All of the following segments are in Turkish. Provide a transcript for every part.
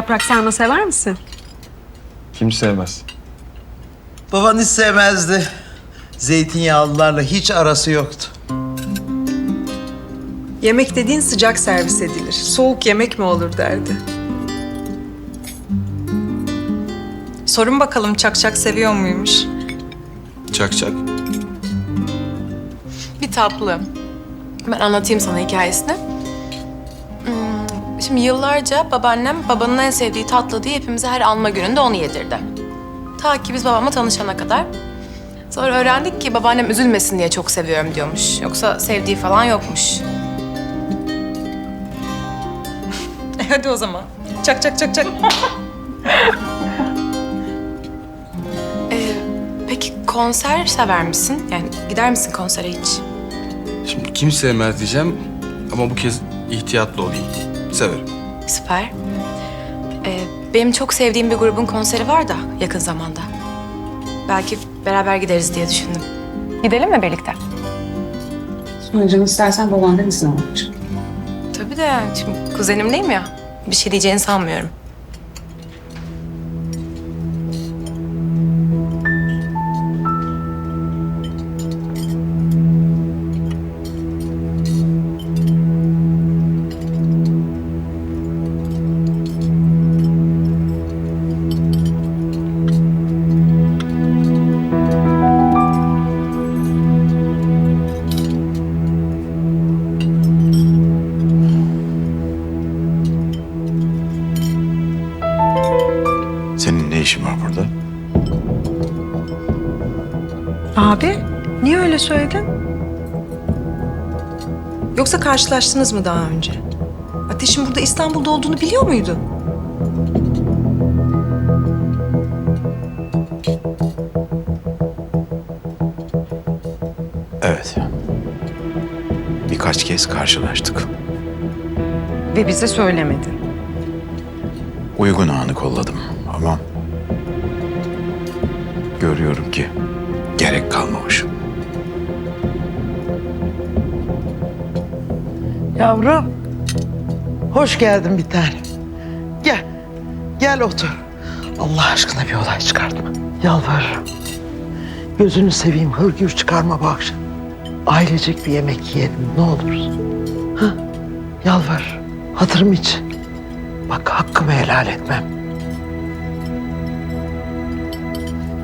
Yaprak sarma sever misin? Kim sevmez? Baban hiç sevmezdi. Zeytinyağlılarla hiç arası yoktu. Yemek dediğin sıcak servis edilir. Soğuk yemek mi olur derdi. Sorun bakalım çakçak seviyor muymuş? Çak çak. Bir tatlı. Ben anlatayım sana hikayesini. Şimdi yıllarca babaannem babanın en sevdiği tatlı diye hepimize her alma gününde onu yedirdi. Ta ki biz babamla tanışana kadar. Sonra öğrendik ki babaannem üzülmesin diye çok seviyorum diyormuş. Yoksa sevdiği falan yokmuş. E hadi o zaman. Çak çak çak çak. Ee, peki konser sever misin? Yani gider misin konsere hiç? Şimdi kim sevmez diyeceğim ama bu kez ihtiyatlı olayım. Severim. Süper. Ee, benim çok sevdiğim bir grubun konseri var da yakın zamanda. Belki beraber gideriz diye düşündüm. Gidelim mi birlikte? Sonra canım istersen babandan izin alır. Tabii de şimdi kuzenim değil mi ya? Bir şey diyeceğini sanmıyorum. İşin var burada? Abi niye öyle söyledin? Yoksa karşılaştınız mı daha önce? Ateş'in burada İstanbul'da olduğunu biliyor muydun? Evet. Birkaç kez karşılaştık. Ve bize söylemedin. Uygun anı kolladım ama... Görüyorum ki gerek kalmamış. Yavrum. Hoş geldin bir tane. Gel. Gel otur. Allah aşkına bir olay çıkartma. Yalvarırım. Gözünü seveyim hırgür çıkarma bu akşam. Ailecek bir yemek yiyelim ne olursun. Ha? Yalvar. Hatırım için. Bak hakkımı helal etmem.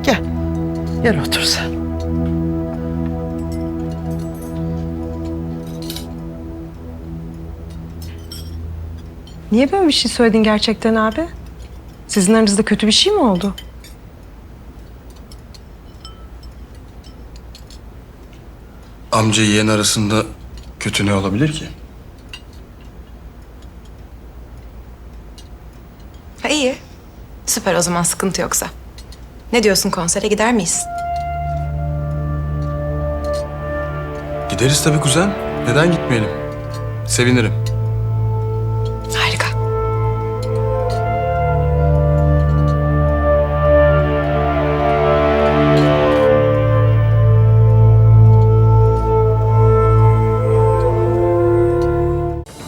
Gel. Gel otur sen. Niye böyle bir şey söyledin gerçekten abi? Sizin aranızda kötü bir şey mi oldu? Amca yeğen arasında kötü ne olabilir ki? Ha iyi. Süper o zaman sıkıntı yoksa. Ne diyorsun konsere gider miyiz? Gideriz tabii kuzen. Neden gitmeyelim? Sevinirim. Harika.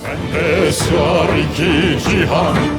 Bende sığar iki cihan Ben